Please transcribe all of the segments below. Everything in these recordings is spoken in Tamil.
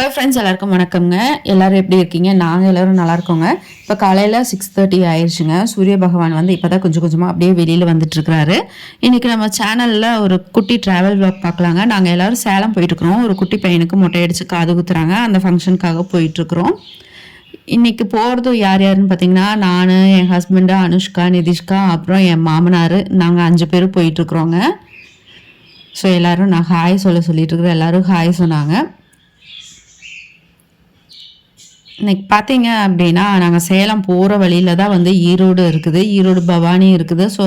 ஹலோ ஃப்ரெண்ட்ஸ் எல்லாருக்கும் வணக்கம்ங்க. எல்லோரும் எப்படி இருக்கீங்க? நாங்கள் எல்லோரும் நல்லா இருக்கோங்க. இப்போ காலையில் சிக்ஸ் தேர்ட்டி ஆயிடுச்சுங்க சூரிய பகவான் வந்து இப்போ தான் கொஞ்சம் கொஞ்சமாக அப்படியே வெளியில் வந்துட்டுருக்கிறாரு. இன்றைக்கி நம்ம சேனலில் ஒரு குட்டி ட்ராவல் vlog பார்க்கலாங்க. நாங்கள் எல்லாரும் சேலம் போயிட்டுருக்குறோம். ஒரு குட்டி பையனுக்கு மொட்டை அடித்து காது குத்துறாங்க. அந்த ஃபங்க்ஷனுக்காக போயிட்டுருக்குறோம். இன்றைக்கி போகிறது யார் யாருன்னு பார்த்தீங்கன்னா நான் என் ஹஸ்பண்டு அனுஷ்கா நிதிஷ்கா அப்புறம் என் மாமனார். நாங்கள் அஞ்சு பேர் போயிட்டுருக்குறோங்க. ஸோ எல்லோரும் நான் ஹாய் சொல்ல சொல்லிட்டு இருக்கிறேன் எல்லோரும் ஹாய் சொன்னாங்க. இன்னைக்கு பார்த்தீங்க அப்படின்னா நாங்கள் சேலம் போகிற வழியில தான் வந்து ஈரோடு இருக்குது. ஈரோடு பவானி இருக்குது. ஸோ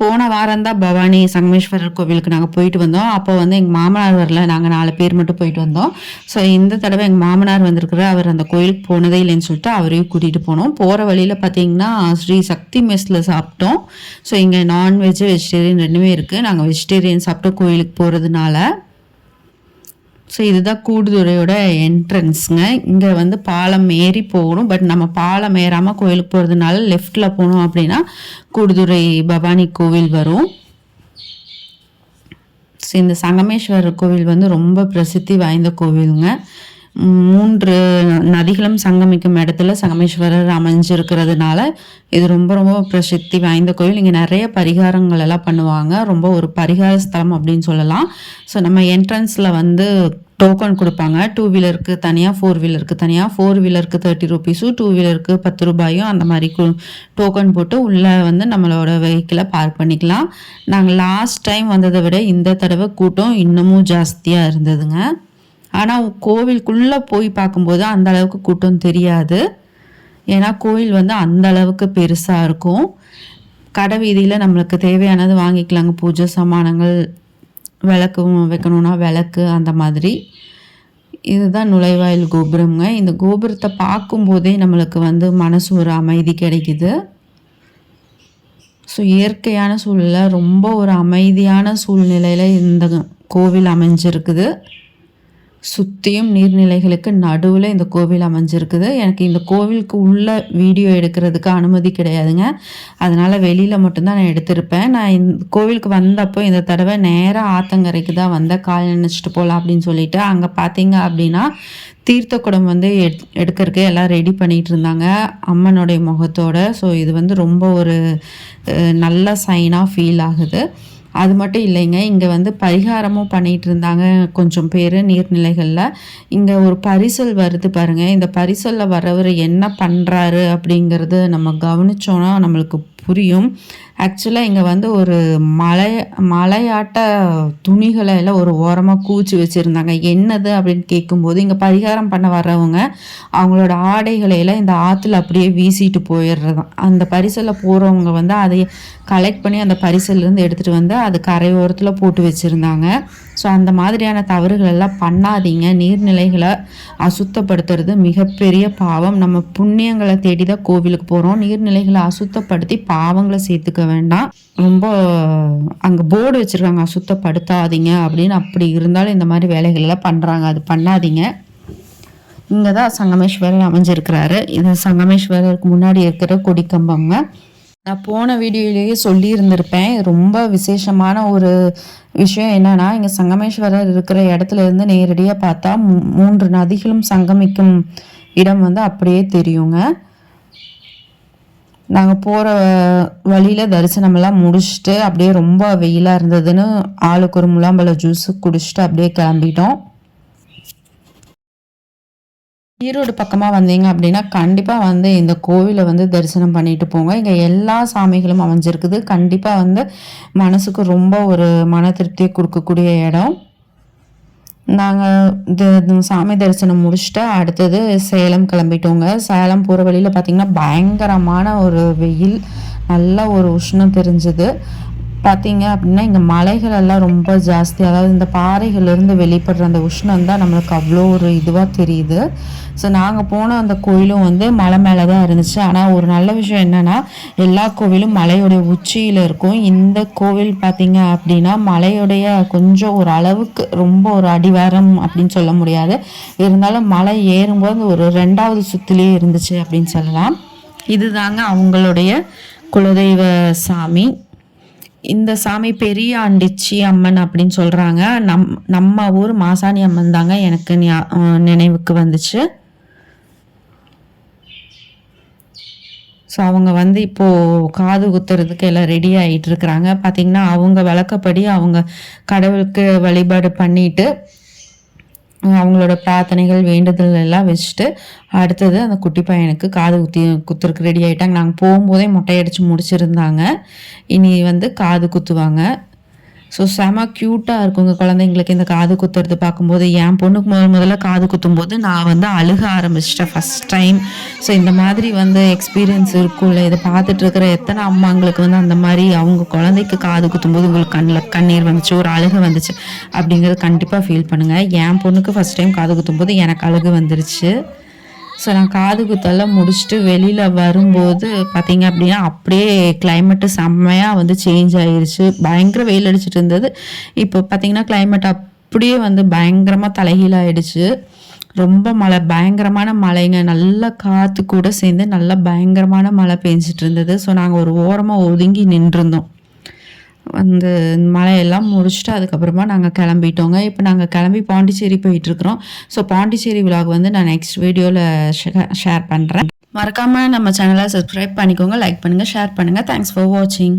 போன வாரம் தான் பவானி சங்கமேஸ்வரர் கோவிலுக்கு நாங்கள் போயிட்டு வந்தோம். அப்போ வந்து எங்கள் மாமனார் வரல. நாங்கள் நாலு பேர் மட்டும் போயிட்டு வந்தோம். ஸோ இந்த தடவை எங்கள் மாமனார் வந்திருக்கிற அவர் அந்த கோயிலுக்கு போனதே இல்லைன்னு சொல்லிட்டு அவரையும் கூட்டிகிட்டு போனோம். போகிற வழியில் பார்த்தீங்கன்னா ஸ்ரீ சக்தி மெஸ்ஸில் சாப்பிட்டோம். ஸோ இங்கே நான்வெஜ் வெஜிடேரியன் ரெண்டுமே இருக்குது நாங்கள் வெஜிடேரியன் சாப்பிட்டு கோயிலுக்கு போகிறதுனால ஸோ இதுதான் கூடுதுறையோட என்ட்ரன்ஸுங்க இங்கே வந்து பாலம் ஏறி போகணும். பட் நம்ம பாலம் ஏறாமல் கோயிலுக்கு போகிறதுனால லெஃப்டில் போனோம் அப்படின்னா கூடுதுறை பவானி கோவில் வரும். ஸோ இந்த சங்கமேஸ்வரர் கோவில் வந்து ரொம்ப பிரசித்தி வாய்ந்த கோவிலுங்க. மூன்று நதிகளும் சங்கமிக்கும் இடத்துல சங்கமேஸ்வரர் அமைஞ்சிருக்கிறதுனால இது ரொம்ப ரொம்ப பிரசித்தி வாய்ந்த கோவில் இங்கே நிறைய பரிகாரங்கள் எல்லாம் பண்ணுவாங்க. ரொம்ப ஒரு பரிகார ஸ்தலம் அப்படின்னு சொல்லலாம். ஸோ நம்ம என்ட்ரன்ஸில் வந்து டோக்கன் கொடுப்பாங்க. டூ வீலருக்கு தனியாக ஃபோர் வீலருக்கு தனியாக ஃபோர் வீலருக்கு தேர்ட்டி ருபீஸும் டூ வீலருக்கு பத்து ரூபாயும் அந்த மாதிரி டோக்கன் போட்டு உள்ளே வந்து நம்மளோட வெஹிக்கிளை பார்க் பண்ணிக்கலாம். நாங்கள் லாஸ்ட் டைம் வந்ததை விட இந்த தடவை கூட்டம் இன்னமும் ஜாஸ்தியாக இருந்ததுங்க. ஆனால் கோவிலுக்குள்ளே போய் பார்க்கும்போது அந்த அளவுக்கு கூட்டம் தெரியாது. ஏன்னா கோயில் வந்து அந்த அளவுக்கு பெருசாக இருக்கும். கடை வீதியில் நம்மளுக்கு தேவையானது வாங்கிக்கலாங்க. பூஜை சாமானங்கள் விளக்கு வைக்கணும்னா விளக்கு அந்த மாதிரி. இதுதான் நுழைவாயில் கோபுரம்ங்க. இந்த கோபுரத்தை பார்க்கும்போதே நம்மளுக்கு வந்து மனசு ஒரு அமைதி கிடைக்குது. ஸோ இயற்கையான சூழ்நிலை ரொம்ப ஒரு அமைதியான சூழ்நிலையில் இந்த கோவில் அமைஞ்சிருக்குது. சுற்றியும் நீர்நிலைகளுக்கு நடுவில் இந்த கோவில் அமைஞ்சிருக்குது. எனக்கு இந்த கோவிலுக்கு உள்ள வீடியோ எடுக்கிறதுக்கு அனுமதி கிடையாதுங்க. அதனால் வெளியில் மட்டும்தான் நான் எடுத்திருப்பேன். நான் இந்த கோவிலுக்கு வந்தப்போ இந்த தடவை நேராக ஆத்தங்கரைக்கு தான் வந்தேன். கால் நினச்சிட்டு போகலாம் அப்படின்னு சொல்லிட்டு. அங்கே பார்த்தீங்க அப்படின்னா தீர்த்த குடம் வந்து எட் எடுக்கிறதுக்கு எல்லாம் ரெடி பண்ணிகிட்டு இருந்தாங்க அம்மனுடைய முகத்தோட. ஸோ இது வந்து ரொம்ப ஒரு நல்ல சைனாக ஃபீல் ஆகுது. அது மட்டும் இல்லைங்க. இங்கே வந்து பரிகாரமும் பண்ணிகிட்டு இருந்தாங்க கொஞ்சம் பேர் நீர்நிலைகளில். இங்கே ஒரு பரிசல் வருது பாருங்கள் இந்த பரிசலில் வரவர் என்ன பண்ணுறாரு அப்படிங்கிறது நம்ம கவனித்தோன்னா நம்மளுக்கு புரியும். ஆக்சுவலாக இங்கே வந்து ஒரு மலை மலையாட்ட துணிகளை எல்லாம் ஒரு ஓரமாக கூச்சி வச்சுருந்தாங்க. என்னது அப்படின்னு கேட்கும்போது இங்கே பரிகாரம் பண்ண வர்றவங்க அவங்களோட ஆடைகளையெல்லாம் இந்த ஆற்றுல அப்படியே வீசிட்டு போயிடுறதான். அந்த பரிசலில் போகிறவங்க வந்து அதை கலெக்ட் பண்ணி அந்த பரிசல்லேருந்து எடுத்துகிட்டு வந்து அது கரையோரத்தில் போட்டு வச்சுருந்தாங்க. ஸோ அந்த மாதிரியான தவறுகள் எல்லாம் பண்ணாதீங்க. நீர்நிலைகளை அசுத்தப்படுத்துறது மிகப்பெரிய பாவம். நம்ம புண்ணியங்களை தேடி தான் கோவிலுக்கு போகிறோம் நீர்நிலைகளை அசுத்தப்படுத்தி பாவங்களை சேர்த்துக்க வேண்டாம். ரொம்ப அங்கே போர்டு வச்சுருக்காங்க. அசுத்தப்படுத்தாதீங்க அப்படின்னு அப்படி இருந்தாலும் இந்த மாதிரி வேலைகள்லாம் பண்ணுறாங்க அது பண்ணாதீங்க. இங்கே தான் சங்கமேஸ்வரர் அமைஞ்சிருக்கிறாரு. இது சங்கமேஸ்வரருக்கு முன்னாடி இருக்கிற கொடிக்கம்பங்க நான் போன வீடியோலேயே சொல்லியிருந்திருப்பேன். ரொம்ப விசேஷமான ஒரு விஷயம் என்னன்னா இங்கே சங்கமேஸ்வரர் இருக்கிற இடத்துல இருந்து நேரடியாக பார்த்தா மூன்று நதிகளும் சங்கமிக்கும் இடம் வந்து அப்படியே தெரியுங்க. நாங்கள் போகிற வழியில் தரிசனமெல்லாம் முடிச்சுட்டு அப்படியே ரொம்ப வெயிலாக இருந்ததுன்னு ஆளுக்கு ஒரு முலாம்பழ ஜூஸு குடிச்சிட்டு அப்படியே கிளம்பிட்டோம். ஈரோடு பக்கமாக வந்தீங்க அப்படின்னா கண்டிப்பாக வந்து இந்த கோவிலை வந்து தரிசனம் பண்ணிட்டு போங்க. இங்கே எல்லா சாமிகளும் அமைஞ்சிருக்குது. கண்டிப்பாக வந்து மனசுக்கு ரொம்ப ஒரு மன திருப்தியை கொடுக்கக்கூடிய இடம். நாங்கள் சாமி தரிசனம் முடிச்சுட்டு அடுத்தது சேலம் கிளம்பிட்டோங்க. சேலம் போகிற வழியில் பார்த்திங்கன்னா பயங்கரமான ஒரு வெயில். நல்ல ஒரு உஷ்ணம் தெரிஞ்சுது. பார்த்தீங்க அப்படின்னா இங்கே மலைகள் எல்லாம் ரொம்ப ஜாஸ்தி. அதாவது இந்த பாறைகள்லேருந்து வெளிப்படுற அந்த உஷ்ணம் தான் நம்மளுக்கு அவ்வளோ ஒரு இதுவாக தெரியுது. ஸோ நாங்கள் போன அந்த கோயிலும் வந்து மலை மேலே தான் இருந்துச்சு. ஆனால் ஒரு நல்ல விஷயம் என்னென்னா எல்லா கோவிலும் மலையோடைய உச்சியில் இருக்கும். இந்த கோவில் பார்த்தீங்க அப்படின்னா மலையுடைய கொஞ்சம் ஒரு அளவுக்கு ரொம்ப ஒரு அடிவாரம் அப்படின்னு சொல்ல முடியாது. இருந்தாலும் மலை ஏறும்போது ஒரு ரெண்டாவது சுற்றுலேயே இருந்துச்சு அப்படின்னு சொல்லலாம். இதுதாங்க அவங்களுடைய குலதெய்வ சாமி. இந்த சாமி பெரிய ஆண்டிச்சி அம்மன் அப்படின்னு சொல்கிறாங்க நம் நம்ம ஊர் மாசாணி அம்மன் தாங்க எனக்கு நினைவுக்கு வந்துச்சு. ஸோ அவங்க வந்து இப்போது காது குத்துறதுக்கு எல்லாம் ரெடி ஆகிட்டு இருக்கிறாங்க. பார்த்தீங்கன்னா அவங்க விளக்கப்படி அவங்க கடவுளுக்கு வழிபாடு பண்ணிட்டு அவங்களோட பிரார்த்தனைகள் வேண்டுதல் எல்லாம் வச்சுட்டு அடுத்தது அந்த குட்டி பையனுக்கு காது குத்தி குத்துறக்கு ரெடி ஆகிட்டாங்க நாங்கள் போகும்போதே மொட்டையடிச்சு முடிச்சிருந்தாங்க. இனி வந்து காது குத்துவாங்க. ஸோ செம க்யூட்டாக இருக்குங்க குழந்தைங்களுக்கு இந்த காது குத்துறது பார்க்கும்போது. என் பொண்ணுக்கு முதல் முதல்ல காது குத்தும்போது நான் வந்து அழுக ஆரம்பிச்சிட்டேன் ஃபஸ்ட் டைம் ஸோ இந்த மாதிரி வந்து எக்ஸ்பீரியன்ஸ் இருக்கும்ல. இதை பார்த்துட்டு இருக்கிற எத்தனை அம்மாங்களுக்கு வந்து அந்த மாதிரி அவங்க குழந்தைக்கு காது குத்தும்போது உங்களுக்கு கண்ணில் கண்ணீர் வந்துச்சு ஒரு அழுகு வந்துச்சு அப்படிங்கிறது கண்டிப்பாக ஃபீல் பண்ணுங்கள் என் பொண்ணுக்கு ஃபஸ்ட் டைம் காது குத்தும்போது எனக்கு அழுகு வந்துருச்சு. ஸோ நான் காது குத்தெல்லாம் முடிச்சுட்டு வெளியில் வரும்போது பார்த்தீங்க அப்படின்னா அப்படியே கிளைமேட்டு செம்மையாக வந்து சேஞ்ச் ஆகிருச்சு பயங்கர வெயில் அடிச்சிட்டு இருந்தது. இப்போ பார்த்தீங்கன்னா கிளைமேட் அப்படியே வந்து பயங்கரமாக தலைகீழாயிடுச்சு ரொம்ப மழை பயங்கரமான மழைங்க. நல்ல காற்று கூட சேர்ந்து நல்லா பயங்கரமான மழை பெஞ்சிட்டு இருந்தது. ஸோ நாங்கள் ஒரு ஓரமாக ஒதுங்கி நின்றுருந்தோம் வந்து மழையெல்லாம் முடிச்சுட்டு அதுக்கப்புறமா நாங்கள் கிளம்பிட்டோங்க. இப்போ நாங்கள் கிளம்பி பாண்டிச்சேரி போயிட்டுருக்குறோம். ஸோ பாண்டிச்சேரி விலாக் வந்து நான் நெக்ஸ்ட் வீடியோவில் ஷேர் பண்ணுறேன் மறக்காமல் நம்ம சேனலை சப்ஸ்கிரைப் பண்ணிக்கோங்க லைக் பண்ணுங்கள் ஷேர் பண்ணுங்கள் தேங்க்ஸ் ஃபார் வாட்சிங்